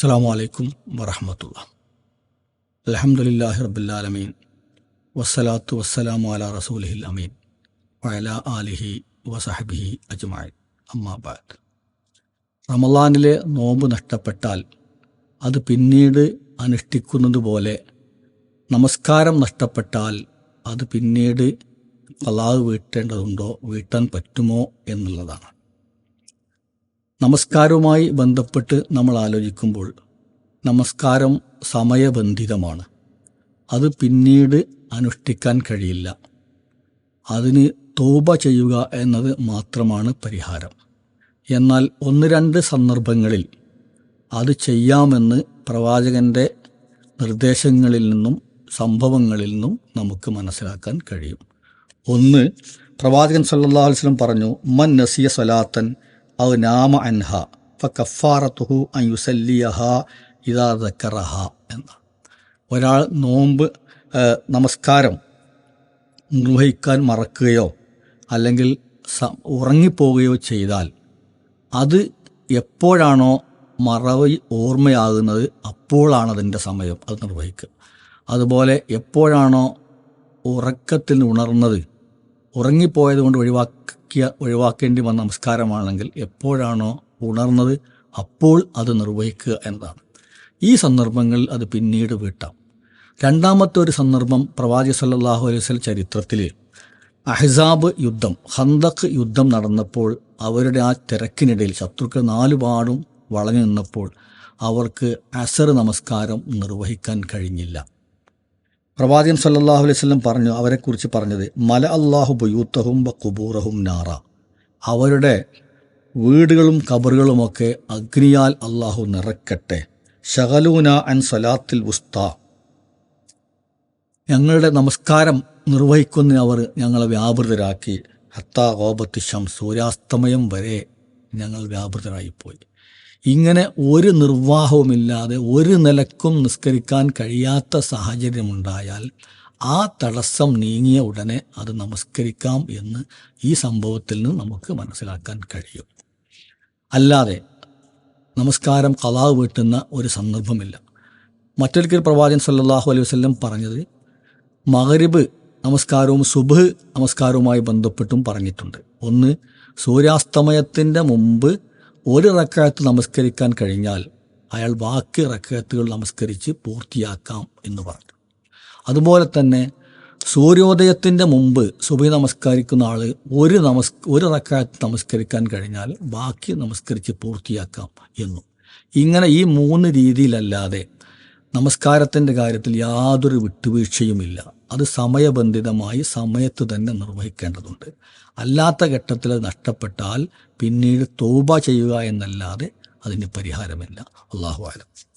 അസ്സാം വലൈക്കും വറഹമത്തുള്ള അലഹമുല്ലാഹി റബുല്ലാലമീൻ വസ്സലാത്തു വസ്സലാമു അല റസൂലിഹിൽ അമീൻ. വയല ആലിഹി വസഹബിഹി അജ്മായി അമ്മാബാദ് റമലാനിലെ നോമ്പ് നഷ്ടപ്പെട്ടാൽ അത് പിന്നീട് അനുഷ്ഠിക്കുന്നത് പോലെ നമസ്കാരം നഷ്ടപ്പെട്ടാൽ അത് പിന്നീട് അള്ളാഹ് വീട്ടേണ്ടതുണ്ടോ വീട്ടാൻ പറ്റുമോ എന്നുള്ളതാണ്. നമസ്കാരവുമായി ബന്ധപ്പെട്ട് നമ്മൾ ആലോചിക്കുമ്പോൾ നമസ്കാരം സമയബന്ധിതമാണ്. അത് പിന്നീട് അനുഷ്ഠിക്കാൻ കഴിയില്ല. അതിന് തോപ ചെയ്യുക എന്നത് മാത്രമാണ് പരിഹാരം. എന്നാൽ ഒന്ന് രണ്ട് സന്ദർഭങ്ങളിൽ അത് ചെയ്യാമെന്ന് പ്രവാചകന്റെ നിർദ്ദേശങ്ങളിൽ നിന്നും സംഭവങ്ങളിൽ നിന്നും നമുക്ക് മനസ്സിലാക്കാൻ കഴിയും. ഒന്ന് പ്രവാചകൻ വസല്ലം പറഞ്ഞു മൻ നസിയ സ്വലാത്തൻ ഔ നാമ അൻഹ ഫ കഫാറത്തുഹു അൻ യുസല്ലിയഹ ഇദാ ദക്കറഹ എന്ന്. ഒരാൾ നോമ്പ് നമസ്കാരം നിർവഹിക്കാൻ മറക്കുകയോ അല്ലെങ്കിൽ ഉറങ്ങിപ്പോവുകയോ ചെയ്താൽ അത് എപ്പോഴാണോ മറവ് ഓർമ്മയാകുന്നത് അപ്പോഴാണ് അതിന്റെ സമയം അത് നിർവഹിക്കുക. അതുപോലെ എപ്പോഴാണോ ഉറക്കത്തിൽ ഉണർന്നത് ഉറങ്ങിപ്പോയത് കൊണ്ട് ഒഴിവാക്കിയ ഒഴിവാക്കേണ്ടി വന്ന നമസ്കാരമാണെങ്കിൽ എപ്പോഴാണോ ഉണർന്നത് അപ്പോൾ അത് നിർവഹിക്കുക എന്നതാണ്. ഈ സന്ദർഭങ്ങളിൽ അത് പിന്നീട് വീട്ടാം. രണ്ടാമത്തെ ഒരു സന്ദർഭം പ്രവാചി സല്ലാഹു വസല്ലം ചരിത്രത്തിൽ അഹ്സാബ് യുദ്ധം ഹന്തക് യുദ്ധം നടന്നപ്പോൾ അവരുടെ ആ തിരക്കിനിടയിൽ ശത്രുക്കൾ നാലുപാടും വളഞ്ഞു നിന്നപ്പോൾ അവർക്ക് അസർ നമസ്കാരം നിർവഹിക്കാൻ കഴിഞ്ഞില്ല. പ്രവാചകൻ സല്ലാഹു അലൈഹി വസല്ലം പറഞ്ഞു അവരെക്കുറിച്ച് പറഞ്ഞത് മല അള്ളാഹു ബുയൂത്തഹും ബ നാറ. അവരുടെ വീടുകളും കബറുകളുമൊക്കെ അഗ്നിയാൽ അള്ളാഹു നിറക്കട്ടെ. ഷഹലൂന അൻ സലാത്തിൽ ഉസ്ത. ഞങ്ങളുടെ നമസ്കാരം നിർവഹിക്കുന്ന അവർ ഞങ്ങളെ വ്യാപൃതരാക്കി. ഹത്താ ഗോപത്തി സൂര്യാസ്തമയം വരെ ഞങ്ങൾ വ്യാപൃതരായിപ്പോയി. ഇങ്ങനെ ഒരു നിർവാഹവുമില്ലാതെ ഒരു നിലക്കും നിസ്കരിക്കാൻ കഴിയാത്ത സാഹചര്യമുണ്ടായാൽ ആ തടസ്സം നീങ്ങിയ ഉടനെ അത് നമസ്കരിക്കാം എന്ന് ഈ സംഭവത്തിൽ നിന്ന് നമുക്ക് മനസ്സിലാക്കാൻ കഴിയും. അല്ലാതെ നമസ്കാരം കലാവ് വീട്ടുന്ന ഒരു സന്ദർഭമില്ല. മറ്റൊരിക്കൽ പ്രവാചകൻ സല്ലാഹു അലൈഹി വസല്ലം പറഞ്ഞത് മഗ്രിബ് നമസ്കാരവും സുബ് നമസ്കാരവുമായി ബന്ധപ്പെട്ടും പറഞ്ഞിട്ടുണ്ട്. ഒന്ന് സൂര്യാസ്തമയത്തിന്റെ മുമ്പ് ഒരു റക്കായത്ത് നമസ്കരിക്കാൻ കഴിഞ്ഞാൽ അയാൾ ബാക്കി റക്കായത്തുകൾ നമസ്കരിച്ച് പൂർത്തിയാക്കാം എന്ന് പറഞ്ഞു. അതുപോലെ തന്നെ സൂര്യോദയത്തിന്റെ മുമ്പ് സുബി നമസ്കരിക്കുന്ന ആൾ ഒരു നമസ് ഒരു റക്കായത്ത് നമസ്കരിക്കാൻ കഴിഞ്ഞാൽ ബാക്കി നമസ്കരിച്ച് പൂർത്തിയാക്കാം എന്നും. ഇങ്ങനെ ഈ മൂന്ന് രീതിയിലല്ലാതെ നമസ്കാരത്തിന്റെ കാര്യത്തിൽ യാതൊരു വിട്ടുവീഴ്ചയുമില്ല. അത് സമയബന്ധിതമായി സമയത്ത് തന്നെ നിർവഹിക്കേണ്ടതുണ്ട്. അല്ലാത്ത ഘട്ടത്തിൽ അത് നഷ്ടപ്പെട്ടാൽ പിന്നീട് തോബ ചെയ്യുക എന്നല്ലാതെ അതിന് പരിഹാരമില്ല. അള്ളാഹു ആലം